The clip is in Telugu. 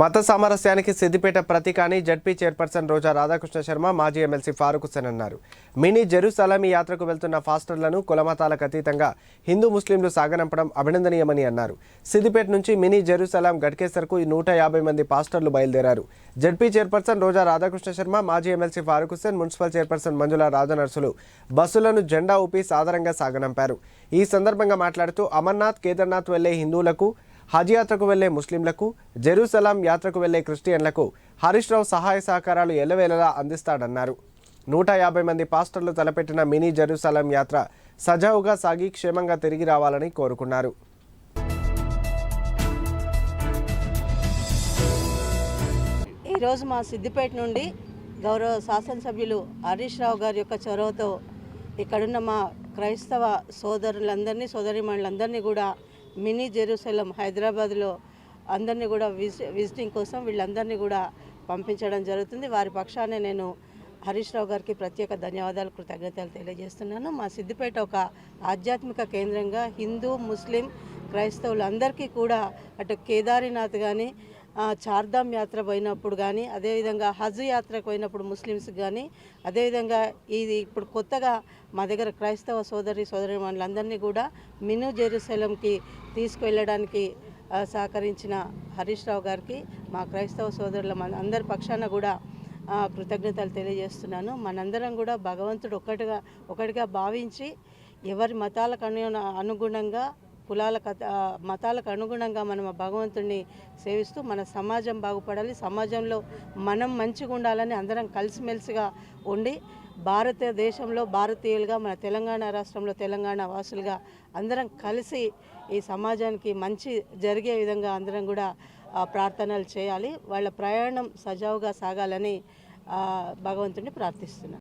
మత సామరస్యానికి సిద్దిపేట ప్రతీక అని జడ్పీ చైర్పర్సన్ రోజా రాధాకృష్ణ శర్మ మాజీ ఎమ్మెల్సీ ఫారూక్ హుసేన్ అన్నారు. మినీ జెరూసలాం ఈ యాత్రకు వెళ్తున్న ఫాస్టర్లను కులమతాలకు అతీతంగా హిందూ ముస్లింలు సాగనంపడం అభినందనీయమని అన్నారు. సిద్దిపేట నుంచి మినీ జెరూసలాం గట్కేసర్కు నూట యాభై మంది పాస్టర్లు బయలుదేరారు. జడ్పీ చైర్పర్సన్ రోజా రాధాకృష్ణ శర్మ మాజీ MLC Farooq Hussain municipal chairperson Manjula Rajanarsulu బస్సులను జెండా ఊపి సాదరంగా సాగనంపారు. ఈ సందర్భంగా మాట్లాడుతూ అమర్నాథ్ కేదార్నాథ్ వెళ్ళే హిందువులకు హజ్ యాత్రకు వెళ్ళే ముస్లింలకు జెరూసలాం యాత్రకు వెళ్ళే క్రిస్టియన్లకు హరీష్ రావు సహాయ సహకారాలు ఎల్లవేళలా అందిస్తాడన్నారు. నూట యాభై మంది పాస్టర్లు తలపెట్టిన మినీ జెరూసలాం యాత్ర సజావుగా సాగి క్షేమంగా తిరిగి రావాలని కోరుకున్నారు. ఈరోజు మా సిద్దిపేట నుండి గౌరవ శాసనసభ్యులు హరీష్ రావు గారి యొక్క చొరవతో ఇక్కడున్న మా క్రైస్తవ సోదరులందరినీ సోదరిమణులందరినీ కూడా మినీ జెరూసలం హైదరాబాద్లో అందరినీ కూడా విజి విజిటింగ్ కోసం వీళ్ళందరినీ కూడా పంపించడం జరుగుతుంది. వారి పక్షాన నేను హరీష్ రావు గారికి ప్రత్యేక ధన్యవాదాలు కృతజ్ఞతలు తెలియజేస్తున్నాను. మా సిద్దిపేట ఒక ఆధ్యాత్మిక కేంద్రంగా హిందూ ముస్లిం క్రైస్తవులు అందరికీ కూడా అటు కేదారినాథ్ కానీ చార్ధామ్ యాత్ర పోయినప్పుడు కానీ అదేవిధంగా హజ్ యాత్రకు పోయినప్పుడు ముస్లిమ్స్కి కానీ అదేవిధంగా ఇది ఇప్పుడు కొత్తగా మా దగ్గర క్రైస్తవ సోదరి సోదరి వాళ్ళందరినీ కూడా మిను జెరూసలంకి తీసుకువెళ్ళడానికి సహకరించిన హరీష్ రావు గారికి మా క్రైస్తవ సోదరుల మన అందరి పక్షాన కూడా కృతజ్ఞతలు తెలియజేస్తున్నాను. మనందరం కూడా భగవంతుడు ఒకటిగా ఒకటిగా భావించి ఎవరి మతాలకు అను అనుగుణంగా కులాలకు మతాలకు అనుగుణంగా మనం ఆ భగవంతుడిని సేవిస్తూ మన సమాజం బాగుపడాలి. సమాజంలో మనం మంచిగా ఉండాలని అందరం కలిసిమెలిసిగా ఉండి భారతదేశంలో భారతీయులుగా మన తెలంగాణ రాష్ట్రంలో తెలంగాణ వాసులుగా అందరం కలిసి ఈ సమాజానికి మంచి జరిగే విధంగా అందరం కూడా ప్రార్థనలు చేయాలి. వాళ్ళ ప్రయాణం సజావుగా సాగాలని భగవంతుడిని ప్రార్థిస్తున్నాను